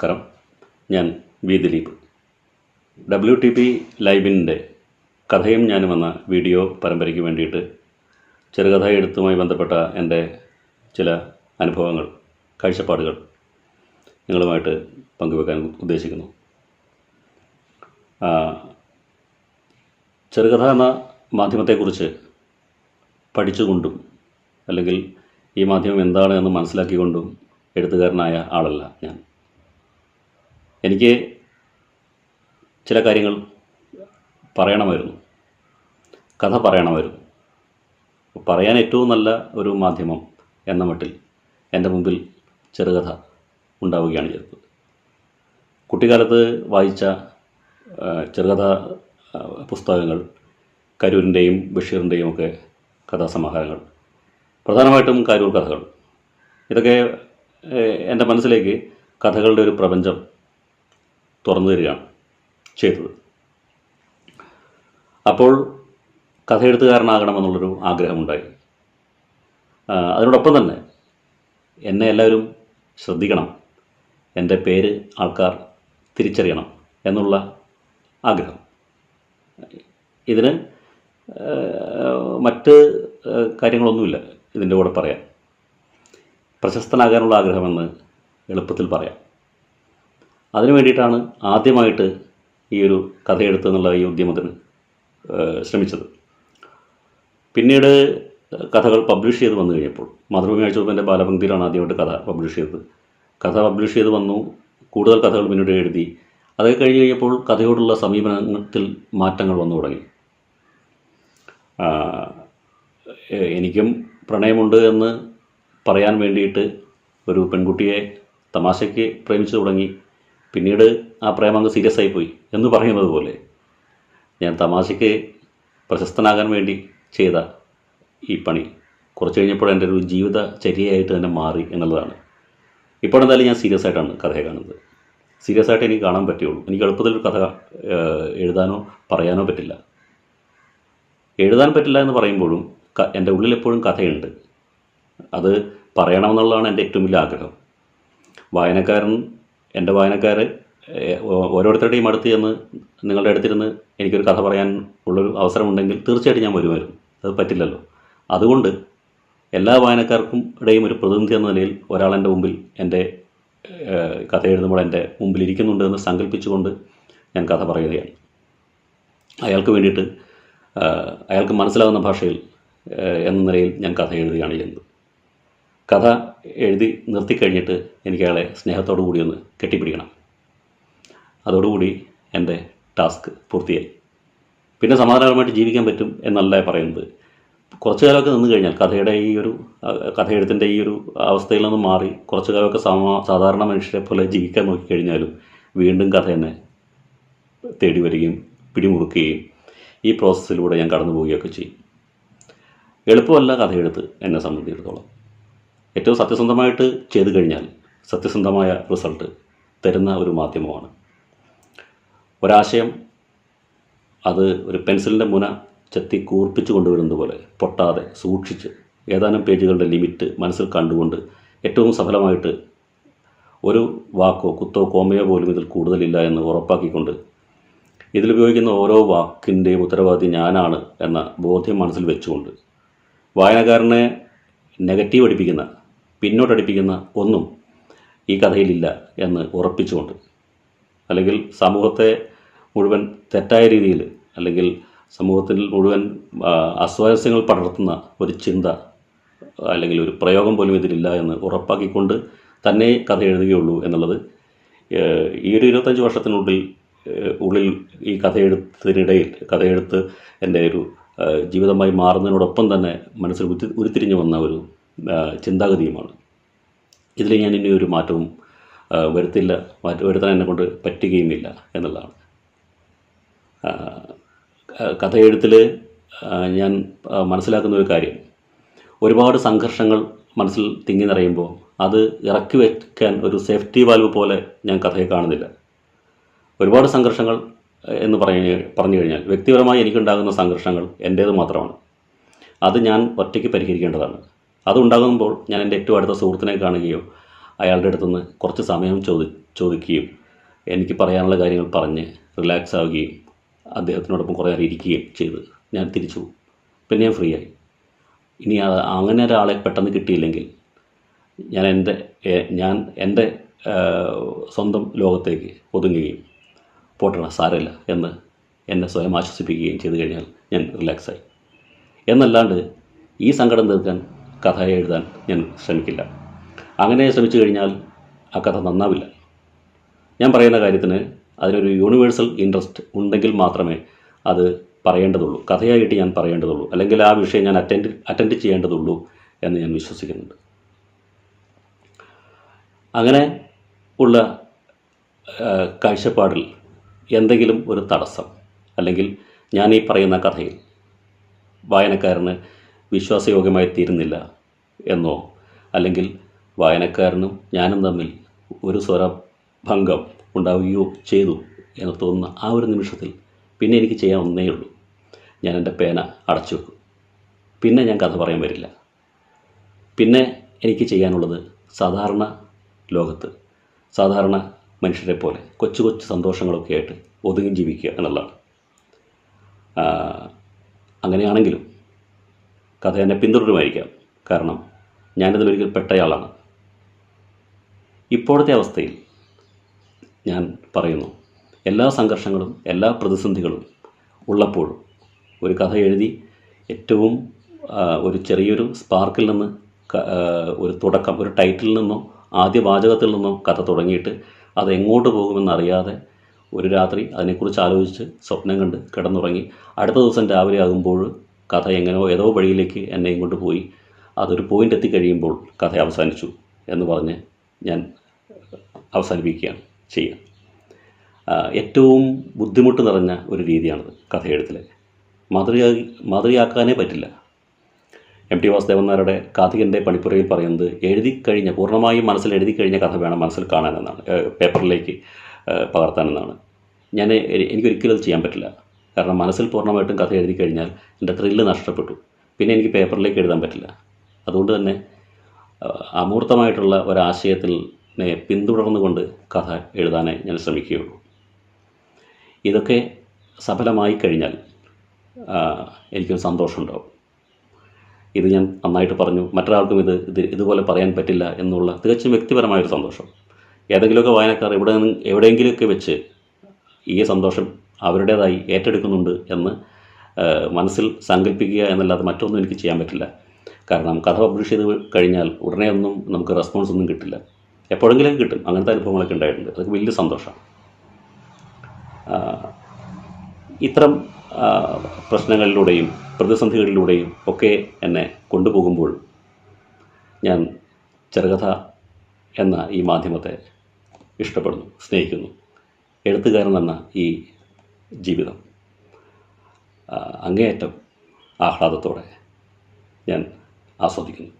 നമസ്കാരം. ഞാൻ V Dileep. W T P ലൈവിന്റെ കഥയും ഞാനും എന്ന വീഡിയോ പരമ്പരയ്ക്ക് വേണ്ടിയിട്ട് ചെറുകഥ എഴുത്തുമായി ബന്ധപ്പെട്ട എന്റെ ചില അനുഭവങ്ങൾ കാഴ്ചപ്പാടുകൾ നിങ്ങളുമായിട്ട് പങ്കുവെക്കാൻ ഉദ്ദേശിക്കുന്നു. ചെറുകഥ എന്ന മാധ്യമത്തെക്കുറിച്ച് പഠിച്ചുകൊണ്ടും അല്ലെങ്കിൽ ഈ മാധ്യമം എന്താണ് എന്ന് മനസ്സിലാക്കിക്കൊണ്ടും എഴുത്തുകാരനായ ആളല്ല ഞാൻ. എനിക്ക് ചില കാര്യങ്ങൾ പറയണമായിരുന്നു. കഥ പറയണമായിരുന്നു. പറയാൻ ഏറ്റവും നല്ല ഒരു മാധ്യമം എന്ന മട്ടിൽ എന്റെ മുമ്പിൽ ചെറുകഥ ഉണ്ടാവുകയാണ് ചെയ്തത്. കുട്ടിക്കാലത്ത് വായിച്ച ചെറുകഥ പുസ്തകങ്ങൾ കരൂരിന്റെയും ബഷീറിന്റെയും ഒക്കെ കഥാസമാഹാരങ്ങൾ പ്രധാനമായിട്ടും കരൂർ കഥകൾ. ഇതൊക്കെ എന്റെ മനസ്സിലേക്ക് കഥകളുടെ ഒരു പ്രപഞ്ചം തുറന്നു തരികയാണ് ചെയ്തത്. അപ്പോൾ കഥയെഴുത്തുകാരനാകണമെന്നുള്ളൊരു ആഗ്രഹമുണ്ടായി. അതിനോടൊപ്പം തന്നെ എന്നെ എല്ലാവരും ശ്രദ്ധിക്കണം. എന്റെ പേര് ആൾക്കാർ തിരിച്ചറിയണം എന്നുള്ള ആഗ്രഹം. ഇതിന് മറ്റ് കാര്യങ്ങളൊന്നുമില്ല ഇതിന്റെ കൂടെ പറയാൻ. പ്രശസ്തനാകാനുള്ള ആഗ്രഹമെന്ന് എളുപ്പത്തിൽ പറയാം. അതിനു വേണ്ടിയിട്ടാണ് ആദ്യമായിട്ട് ഈ ഒരു കഥയെടുത്ത് എന്നുള്ള ഈ ഉദ്യമത്തിന് ശ്രമിച്ചത്. പിന്നീട് കഥകൾ പബ്ലിഷ് ചെയ്ത് വന്നു കഴിഞ്ഞപ്പോൾ മാതൃഭൂമി ആഴ്ചവെപ്പിന്റെ ബാലപംക്തിയിലാണ് ആദ്യമായിട്ട് കഥ പബ്ലിഷ് ചെയ്തത്. കഥ പബ്ലിഷ് ചെയ്ത് വന്നു കൂടുതൽ കഥകൾ പിന്നീട് എഴുതി അതൊക്കെ കഴിഞ്ഞ് കഴിഞ്ഞപ്പോൾ കഥയോടുള്ള സമീപനത്തിൽ മാറ്റങ്ങൾ വന്നു തുടങ്ങി. എനിക്കും പ്രണയമുണ്ട് എന്ന് പറയാൻ വേണ്ടിയിട്ട് ഒരു പെൺകുട്ടിയെ തമാശയ്ക്ക് പ്രേമിച്ചു തുടങ്ങി. പിന്നീട് ആ പ്രേമം അങ്ങ് സീരിയസ് ആയിപ്പോയി എന്ന് പറയുന്നത് പോലെ ഞാൻ തമാശയ്ക്ക് പ്രശസ്തനാകാൻ വേണ്ടി ചെയ്ത ഈ പണി കുറച്ച് കഴിഞ്ഞപ്പോൾ എന്റെ ഒരു ജീവിതചര്യയായിട്ട് തന്നെ മാറി എന്നുള്ളതാണ്. ഇപ്പോൾ എന്തായാലും ഞാൻ സീരിയസ് ആയിട്ടാണ് കഥയെ കാണുന്നത്. സീരിയസ് ആയിട്ട് എനിക്ക് കാണാൻ പറ്റുള്ളൂ എനിക്ക് എളുപ്പത്തിൽ ഒരു കഥ എഴുതാനോ പറയാനോ പറ്റില്ല. എഴുതാൻ പറ്റില്ല എന്ന് പറയുമ്പോഴും എന്റെ ഉള്ളിൽ എപ്പോഴും കഥയുണ്ട്. അത് പറയണമെന്നുള്ളതാണ് എന്റെ ഏറ്റവും വലിയ ആഗ്രഹം. വായനക്കാരൻ എന്റെ വായനക്കാർ ഓരോരുത്തരുടെയും അടുത്ത് ചെന്ന് നിങ്ങളുടെ അടുത്തിരുന്ന് എനിക്കൊരു കഥ പറയാൻ ഉള്ളൊരു അവസരമുണ്ടെങ്കിൽ തീർച്ചയായിട്ടും ഞാൻ വരുമായിരുന്നു. അത് പറ്റില്ലല്ലോ. അതുകൊണ്ട് എല്ലാ വായനക്കാർക്കും ഇടയും ഒരു പ്രതിനിധി എന്ന നിലയിൽ ഒരാൾ എന്റെ മുമ്പിൽ എന്റെ കഥ എഴുതുമ്പോൾ എന്റെ മുമ്പിൽ ഇരിക്കുന്നുണ്ട് എന്ന് സങ്കല്പിച്ചുകൊണ്ട് ഞാൻ കഥ പറയുകയാണ്. അയാൾക്ക് വേണ്ടിയിട്ട് അയാൾക്ക് മനസ്സിലാകുന്ന ഭാഷയിൽ എന്ന നിലയിൽ ഞാൻ കഥ എഴുതുകയാണ് ചെയ്യുന്നത്. കഥ എഴുതി നിർത്തിക്കഴിഞ്ഞിട്ട് എനിക്ക് അയാളെ സ്നേഹത്തോടു കൂടി ഒന്ന് കെട്ടിപ്പിടിക്കണം. അതോടുകൂടി എന്റെ ടാസ്ക് പൂർത്തിയായി. പിന്നെ സമാധാനപരമായിട്ട് ജീവിക്കാൻ പറ്റും എന്നല്ല പറയുന്നത്. കുറച്ചു കാലമൊക്കെ നിന്ന് കഴിഞ്ഞാൽ കഥയുടെ ഈ ഒരു കഥ കഥയെഴുത്തിന്റെ ഈ ഒരു അവസ്ഥയിൽ നിന്ന് മാറി കുറച്ചു കാലമൊക്കെ സമ സാധാരണ മനുഷ്യരെ പോലെ ജീവിക്കാൻ നോക്കിക്കഴിഞ്ഞാലും വീണ്ടും കഥ എന്നെ തേടി വരികയും പിടിമുറുക്കുകയും ഈ പ്രോസസ്സിലൂടെ ഞാൻ കടന്നു പോവുകയൊക്കെ ചെയ്യും. എളുപ്പമല്ല കഥയെഴുത്ത് എന്നെ സംബന്ധിച്ചിടത്തോളം. ഏറ്റവും സത്യസന്ധമായിട്ട് ചെയ്തു കഴിഞ്ഞാൽ സത്യസന്ധമായ റിസൾട്ട് തരുന്ന ഒരു മാധ്യമമാണ്. ഒരാശയം അത് ഒരു പെൻസിലിന്റെ മുന ചെത്തി കൂർപ്പിച്ച് കൊണ്ടുവരുന്നത് പോലെ പൊട്ടാതെ സൂക്ഷിച്ച് ഏതാനും പേജുകളുടെ ലിമിറ്റ് മനസ്സിൽ കണ്ടുകൊണ്ട് ഏറ്റവും സഫലമായിട്ട് ഒരു വാക്കോ കുത്തോ കോമയോ പോലും ഇതിൽ കൂടുതലില്ല എന്ന് ഉറപ്പാക്കിക്കൊണ്ട് ഇതിലുപയോഗിക്കുന്ന ഓരോ വാക്കിന്റെയും ഉത്തരവാദി ഞാനാണ് എന്ന ബോധ്യം മനസ്സിൽ വെച്ചുകൊണ്ട് വായനക്കാരനെ നെഗറ്റീവ് അടിപ്പിക്കുന്ന പിന്നോട്ടടിപ്പിക്കുന്ന ഒന്നും ഈ കഥയിലില്ല എന്ന് ഉറപ്പിച്ചുകൊണ്ട്. അല്ലെങ്കിൽ സമൂഹത്തെ മുഴുവൻ തെറ്റായ രീതിയിൽ അല്ലെങ്കിൽ സമൂഹത്തിൽ മുഴുവൻ അസ്വാരസ്യങ്ങൾ പടർത്തുന്ന ഒരു ചിന്ത അല്ലെങ്കിൽ ഒരു പ്രയോഗം പോലും ഇതിലില്ല എന്ന് ഉറപ്പാക്കിക്കൊണ്ട് തന്നെ കഥ എഴുതുകയുള്ളൂ എന്നുള്ളത് ഈ ഒരു ഇരുപത്തഞ്ച് വർഷത്തിനുള്ളിൽ ഉള്ളിൽ ഈ കഥയെഴുത്തിനിടയിൽ കഥയെഴുത്ത് എന്റെ ഒരു ജീവിതമായി മാറുന്നതിനോടൊപ്പം തന്നെ മനസ്സിൽ ഉരുത്തി ഉരുത്തിരിഞ്ഞു വന്ന ഒരു ചിന്താഗതിയുമാണ്. ഇതിൽ ഞാൻ ഇനി ഒരു മാറ്റവും വരുത്തില്ല മാറ്റം വരുത്താൻ എന്നെ കൊണ്ട് പറ്റുകയുമില്ല എന്നുള്ളതാണ്. കഥ കഥയെഴുത്തിൽ ഞാൻ മനസ്സിലാക്കുന്ന ഒരു കാര്യം. ഒരുപാട് സംഘർഷങ്ങൾ മനസ്സിൽ തിങ്ങി നിറയുമ്പോൾ അത് ഇറക്കി വയ്ക്കാൻ ഒരു സേഫ്റ്റി വാൽവ് പോലെ ഞാൻ കഥയെ കാണുന്നില്ല. ഒരുപാട് സംഘർഷങ്ങൾ എന്ന് പറഞ്ഞു പറഞ്ഞു കഴിഞ്ഞാൽ വ്യക്തിപരമായി എനിക്കുണ്ടാകുന്ന സംഘർഷങ്ങൾ എന്റേത് മാത്രമാണ്. അത് ഞാൻ ഒറ്റയ്ക്ക് പരിഹരിക്കേണ്ടതാണ്. അതുണ്ടാകുമ്പോൾ ഞാൻ എന്റെ ഏറ്റവും അടുത്ത സുഹൃത്തിനെ കാണുകയോ അയാളുടെ അടുത്തുനിന്ന് കുറച്ച് സമയം ചോദി ചോദിക്കുകയും എനിക്ക് പറയാനുള്ള കാര്യങ്ങൾ പറഞ്ഞ് റിലാക്സ് ആവുകയും അദ്ദേഹത്തിനോടൊപ്പം കുറേ നേരം ഇരിക്കുകയും ചെയ്ത് ഞാൻ തിരിച്ചു പിന്നെ ഞാൻ ഫ്രീ ആയി ഇനി അങ്ങനെ ഒരാളെ പെട്ടെന്ന് കിട്ടിയില്ലെങ്കിൽ ഞാൻ എന്റെ ഞാൻ എന്റെ സ്വന്തം ലോകത്തേക്ക് ഒതുങ്ങുകയും പോട്ടണ സാരമില്ല എന്ന് എന്നെ സ്വയം ആശ്വസിപ്പിക്കുകയും ചെയ്തു കഴിഞ്ഞാൽ ഞാൻ റിലാക്സായി എന്നല്ലാണ്ട് ഈ സങ്കടം തീർക്കാൻ കഥ എഴുതാൻ ഞാൻ ശ്രമിക്കില്ല. അങ്ങനെ ശ്രമിച്ചു കഴിഞ്ഞാൽ ആ കഥ നന്നാവില്ല. ഞാൻ പറയുന്ന കാര്യത്തിന് അതിനൊരു യൂണിവേഴ്സൽ ഇൻട്രസ്റ്റ് ഉണ്ടെങ്കിൽ മാത്രമേ അത് പറയേണ്ടതുള്ളൂ. കഥയായിട്ട് ഞാൻ പറയേണ്ടതുള്ളൂ. അല്ലെങ്കിൽ ആ വിഷയം ഞാൻ അറ്റൻഡ് അറ്റൻഡ് ചെയ്യേണ്ടതുള്ളൂ എന്ന് ഞാൻ വിശ്വസിക്കുന്നുണ്ട്. അങ്ങനെ ഉള്ള കാഴ്ചപ്പാടിൽ എന്തെങ്കിലും ഒരു തടസ്സം അല്ലെങ്കിൽ ഞാൻ ഈ പറയുന്ന കഥയിൽ വായനക്കാരന് വിശ്വാസയോഗ്യമായി തീരുന്നില്ല എന്നോ അല്ലെങ്കിൽ വായനക്കാരനും ഞാനും തമ്മിൽ ഒരു സ്വരഭംഗം ഉണ്ടാവുകയോ ചെയ്തു എന്ന് തോന്നുന്ന ആ ഒരു നിമിഷത്തിൽ പിന്നെ എനിക്ക് ചെയ്യാൻ ഒന്നേ ഉള്ളൂ. ഞാൻ എന്റെ പേന അടച്ചു വെക്കും. പിന്നെ ഞാൻ കഥ പറയാൻ വരില്ല. പിന്നെ എനിക്ക് ചെയ്യാനുള്ളത് സാധാരണ ലോകത്ത് സാധാരണ മനുഷ്യരെ പോലെ കൊച്ചു കൊച്ചു സന്തോഷങ്ങളൊക്കെ ആയിട്ട് ഒതുങ്ങി ജീവിക്കുക എന്നുള്ളതാണ്. അങ്ങനെയാണെങ്കിലും കഥ എന്നെ പിന്തുടരുമായിരിക്കാം. കാരണം ഞാനിതിലൊരിക്കൽ പെട്ടയാളാണ്. ഇപ്പോഴത്തെ അവസ്ഥയിൽ ഞാൻ പറയുന്നു എല്ലാ സംഘർഷങ്ങളും എല്ലാ പ്രതിസന്ധികളും ഉള്ളപ്പോഴും ഒരു കഥ എഴുതി ഏറ്റവും ഒരു ചെറിയൊരു സ്പാർക്കിൽ നിന്ന് ഒരു തുടക്കം ഒരു ടൈറ്റിൽ നിന്നോ ആദ്യ വാചകത്തിൽ നിന്നോ കഥ തുടങ്ങിയിട്ട് അത് എങ്ങോട്ട് പോകുമെന്നറിയാതെ ഒരു രാത്രി അതിനെക്കുറിച്ച് ആലോചിച്ച് സ്വപ്നം കണ്ട് കിടന്നുറങ്ങി അടുത്ത ദിവസം രാവിലെ ആകുമ്പോൾ കഥ എങ്ങനെയോ ഏതോ വഴിയിലേക്ക് എന്നെ ഇങ്ങോട്ട് പോയി. അതൊരു പോയിന്റ് എത്തിക്കഴിയുമ്പോൾ കഥ അവസാനിച്ചു എന്ന് പറഞ്ഞ് ഞാൻ അവസാനിപ്പിക്കുകയാണ് ചെയ്യുക. ഏറ്റവും ബുദ്ധിമുട്ട് നിറഞ്ഞ ഒരു രീതിയാണത് കഥയെഴുത്തിലെ മാതൃകാ മാതൃകയാക്കാനേ പറ്റില്ല. എം ടി വാസുദേവൻ നായരുടെ കാഥികന്റെ പണിപ്പുരയിൽ പറയുന്നത് എഴുതി കഴിഞ്ഞ പൂർണമായും മനസ്സിൽ എഴുതി കഴിഞ്ഞ കഥ വേണം മനസ്സിൽ കാണാനെന്നാണ്. പേപ്പറിലേക്ക് പകർത്താനെന്നാണ്. ഞാൻ എനിക്കൊരിക്കലും അത് ചെയ്യാൻ പറ്റില്ല. കാരണം മനസ്സിൽ പൂർണമായിട്ടും കഥ എഴുതി കഴിഞ്ഞാൽ എന്റെ ത്രില്ല് നഷ്ടപ്പെട്ടു. പിന്നെ എനിക്ക് പേപ്പറിലേക്ക് എഴുതാൻ പറ്റില്ല. അതുകൊണ്ട് തന്നെ അമൂർത്തമായിട്ടുള്ള ഒരാശയത്തിൽ പിന്തുടർന്നുകൊണ്ട് കഥ എഴുതാനേ ഞാൻ ശ്രമിക്കുകയുള്ളൂ. ഇതൊക്കെ സഫലമായി കഴിഞ്ഞാൽ എനിക്കൊരു സന്തോഷമുണ്ടാവും. ഇത് ഞാൻ നന്നായിട്ട് പറഞ്ഞു. മറ്റൊരാൾക്കും ഇത് ഇത് ഇതുപോലെ പറയാൻ പറ്റില്ല എന്നുള്ള തികച്ചും വ്യക്തിപരമായൊരു സന്തോഷം. ഏതെങ്കിലുമൊക്കെ വായനക്കാർ എവിടെ നിന്ന് എവിടെയെങ്കിലുമൊക്കെ വെച്ച് ഈ സന്തോഷം അവരുടേതായി ഏറ്റെടുക്കുന്നുണ്ട് എന്ന് മനസ്സിൽ സങ്കല്പിക്കുക എന്നല്ലാതെ മറ്റൊന്നും എനിക്ക് ചെയ്യാൻ പറ്റില്ല. കാരണം കഥ പബ്ലിഷ് ചെയ്ത് കഴിഞ്ഞാൽ ഉടനെ ഒന്നും നമുക്ക് റെസ്പോൺസ് ഒന്നും കിട്ടില്ല. എപ്പോഴെങ്കിലും കിട്ടും. അങ്ങനത്തെ അനുഭവങ്ങളൊക്കെ ഉണ്ടായിട്ടുണ്ട്. അതൊക്കെ വലിയ സന്തോഷം. ഇത്തരം പ്രശ്നങ്ങളിലൂടെയും പ്രതിസന്ധികളിലൂടെയും ഒക്കെ എന്നെ കൊണ്ടുപോകുമ്പോൾ ഞാൻ ചെറുകഥ എന്ന ഈ മാധ്യമത്തെ ഇഷ്ടപ്പെടുന്നു സ്നേഹിക്കുന്നു. എഴുത്തുകാരൻ എന്ന ഈ ജീവിതം. അങ്ങേയറ്റം ആഹ്ലാദത്തോടെ ഞാൻ ആസ്വദിക്കുന്നു.